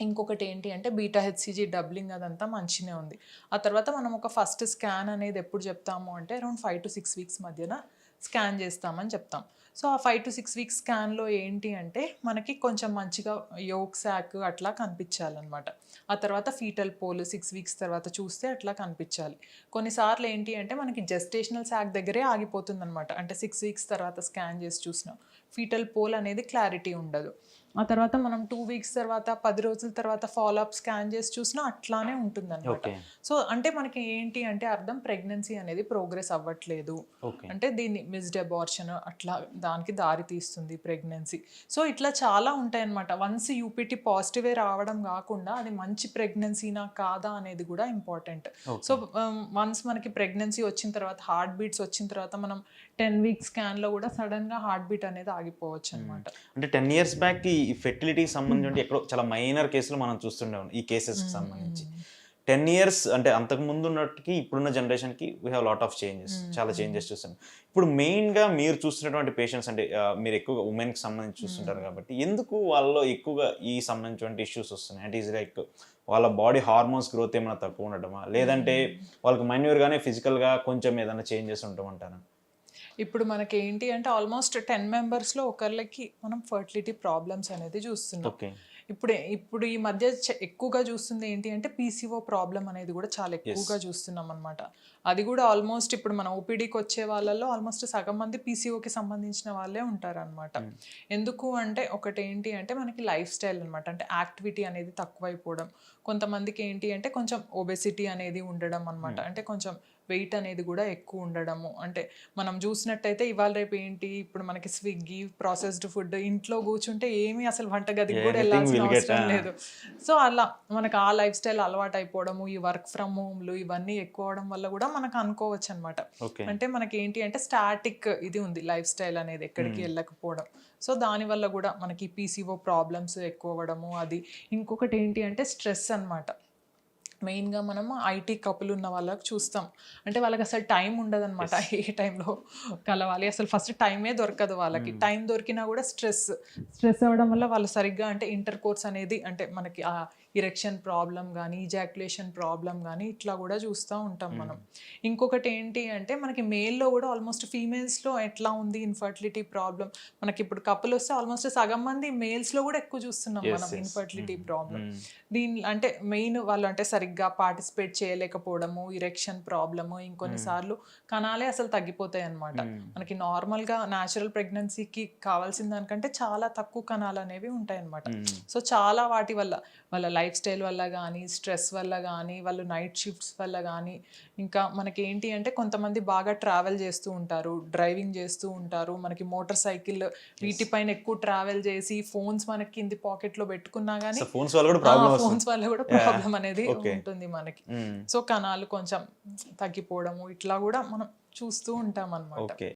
ఇంకొకటి ఏంటి అంటే బీటా హెచ్సిజీ డబ్లింగ్ అదంతా మంచినే ఉంది. ఆ తర్వాత మనం ఒక ఫస్ట్ స్కాన్ అనేది ఎప్పుడు చెప్తాము అంటే around five to six weeks మధ్యన స్కాన్ చేస్తామని చెప్తాం. సో ఆ ఫైవ్ టు సిక్స్ వీక్స్ స్కాన్లో ఏంటి అంటే మనకి కొంచెం మంచిగా యోగ్ శాక్ అట్లా కనిపించాలన్నమాట. ఆ తర్వాత ఫీటల్ పోల్ సిక్స్ వీక్స్ తర్వాత చూస్తే అట్లా కనిపించాలి. కొన్నిసార్లు ఏంటి అంటే మనకి జెస్టేషనల్ శాక్ దగ్గరే ఆగిపోతుంది అనమాట అంటే సిక్స్ వీక్స్ తర్వాత స్కాన్ చేసి చూసినాం. ఫీటల్ పోల్ అనేది క్లారిటీ ఉండదు. ఆ తర్వాత మనం టూ వీక్స్ తర్వాత పది రోజుల తర్వాత ఫాలో అప్ స్కాన్ చేసి చూసినా అట్లానే ఉంటుంది అనమాట ఓకే. సో అంటే మనకి ఏంటి అంటే అర్థం ప్రెగ్నెన్సీ అనేది ప్రోగ్రెస్ అవ్వట్లేదు. అంటే దీన్ని మిస్డ్ అబార్షన్ అట్లా దానికి దారి తీస్తుంది ప్రెగ్నెన్సీ. సో ఇట్లా చాలా ఉంటాయి అనమాట వన్స్ యూపీటీ పాజిటివే రావడం కాకుండా అది మంచి ప్రెగ్నెన్సీనా కాదా అనేది కూడా ఇంపార్టెంట్. సో వన్స్ మనకి ప్రెగ్నెన్సీ వచ్చిన తర్వాత హార్ట్ బీట్స్ వచ్చిన తర్వాత మనం టెన్ వీక్స్ స్కాన్లో కూడా సడన్గా హార్ట్ బీట్ అనేది ఆగిపోవచ్చు అనమాట అంటే టెన్ ఇయర్స్ బ్యాక్ ఈ ఫెర్టిలిటీకి సంబంధించి ఎక్కడో చాలా మైనర్ కేసులు మనం చూస్తుండే ఈ కేసెస్కి సంబంధించి. టెన్ ఇయర్స్ అంటే అంతకు ముందు ఉన్నట్టుకి ఇప్పుడున్న జనరేషన్కి we have lot of changes చాలా చేంజెస్ చూస్తున్నాం ఇప్పుడు మెయిన్గా మీరు చూస్తున్నటువంటి పేషెంట్స్ అంటే మీరు ఎక్కువగా ఉమెన్కి సంబంధించి చూస్తుంటారు కాబట్టి ఎందుకు వాళ్ళలో ఎక్కువగా ఈ సంబంధించినటువంటి ఇష్యూస్ వస్తున్నాయి? అంటే ఈజ్ లైక్ వాళ్ళ బాడీ హార్మోన్స్ గ్రోత్ ఏమైనా తక్కువ ఉండటమా? లేదంటే వాళ్ళకి మైన్యూర్గానే ఫిజికల్గా కొంచెం ఏదైనా చేంజెస్ ఉంటామంటారా ఇప్పుడు మనకి ఏంటి అంటే ఆల్మోస్ట్ టెన్ మెంబర్స్లో ఒకళ్ళకి మనం ఫర్టిలిటీ ప్రాబ్లమ్స్ అనేది చూస్తున్నాం. ఓకే ఇప్పుడు ఇప్పుడు ఈ మధ్య ఎక్కువగా చూస్తుంది ఏంటి అంటే పీసీఓ ప్రాబ్లం అనేది కూడా చాలా ఎక్కువగా చూస్తున్నాం అనమాట అది కూడా ఆల్మోస్ట్ ఇప్పుడు మన ఓపీడీకి వచ్చే వాళ్ళలో ఆల్మోస్ట్ సగం మంది పీసీఓకి సంబంధించిన వాళ్ళే ఉంటారనమాట ఎందుకు అంటే ఒకటి ఏంటి అంటే మనకి లైఫ్ స్టైల్ అనమాట అంటే యాక్టివిటీ అనేది తక్కువైపోవడం. కొంతమందికి ఏంటి అంటే కొంచెం ఒబెసిటీ అనేది ఉండడం అనమాట అంటే కొంచెం వెయిట్ అనేది కూడా ఎక్కువ ఉండడము. అంటే మనం చూసినట్టయితే ఇవాళ రేపు ఏంటి? ఇప్పుడు మనకి స్విగ్గీ ప్రాసెస్డ్ ఫుడ్ ఇంట్లో కూర్చుంటే ఏమీ అసలు వంటగదికి కూడా get, అవసరం. లేదు. సో అలా మనకు ఆ లైఫ్ స్టైల్ అలవాటు అయిపోవడము ఈ వర్క్ ఫ్రమ్ హోమ్లు ఇవన్నీ ఎక్కువ అవడం వల్ల కూడా మనకు అనుకోవచ్చు అనమాట అంటే మనకి ఏంటి అంటే స్టాటిక్ ఇది ఉంది లైఫ్ స్టైల్ అనేది ఎక్కడికి వెళ్ళకపోవడం. సో దానివల్ల కూడా మనకి పీసీఓ ప్రాబ్లమ్స్ ఎక్కువ అవ్వడము అది. ఇంకొకటి ఏంటి అంటే స్ట్రెస్ అన్నమాట. మెయిన్గా మనం ఐటీ కపుల్ ఉన్న వాళ్ళకి చూస్తాం. అంటే వాళ్ళకి అసలు టైం ఉండదన్నమాట ఏ టైంలో కలవాలి. అసలు ఫస్ట్ టైమే దొరకదు వాళ్ళకి. టైం దొరికినా కూడా స్ట్రెస్. స్ట్రెస్ అవ్వడం వల్ల వాళ్ళు సరిగ్గా అంటే ఇంటర్ కోర్స్ అనేది అంటే మనకి ఆ ఇరెక్షన్ ప్రాబ్లం కానీ ఇజాక్యులేషన్ ప్రాబ్లం కానీ ఇట్లా కూడా చూస్తూ ఉంటాం మనం. ఇంకొకటి ఏంటి అంటే మనకి మేల్లో కూడా ఆల్మోస్ట్ ఫీమేల్స్లో ఎట్లా ఉంది ఇన్ఫర్టిలిటీ ప్రాబ్లం మనకి ఇప్పుడు కపుల్ వస్తే ఆల్మోస్ట్ సగం మంది మేల్స్లో కూడా ఎక్కువ చూస్తున్నాం మనం ఇన్ఫర్టిలిటీ ప్రాబ్లం దీని అంటే మెయిన్ వాళ్ళు అంటే సరిగ్గా పార్టిసిపేట్ చేయలేకపోవడము ఇరెక్షన్ ప్రాబ్లము ఇంకొన్నిసార్లు కణాలే అసలు తగ్గిపోతాయి అన్నమాట. మనకి నార్మల్గా న్యాచురల్ ప్రెగ్నెన్సీకి కావాల్సిన దానికంటే చాలా తక్కువ కణాలు అనేవి ఉంటాయి అన్నమాట. సో చాలా వాటి వల్ల వాళ్ళ లైఫ్ స్టైల్ వల్ల కానీ స్ట్రెస్ వల్ల కానీ వాళ్ళు నైట్ షిఫ్ట్స్ వల్ల కానీ ఇంకా మనకి ఏంటి అంటే కొంతమంది బాగా ట్రావెల్ చేస్తూ ఉంటారు డ్రైవింగ్ చేస్తూ ఉంటారు మనకి మోటార్ సైకిల్ వీటిపైన ఎక్కువ ట్రావెల్ చేసి ఫోన్స్ మనకి కింది పాకెట్లో పెట్టుకున్నా కానీ ఫోన్స్ వల్ల కూడా ప్రాబ్లం వస్తుంది. ఫోన్స్ వల్ల కూడా ప్రాబ్లం అనేది. ఉంటుంది మనకి. సో కణాలు కొంచెం తగ్గిపోవడము ఇట్లా కూడా మనం చూస్తూ ఉంటాం అన్నమాట ఓకే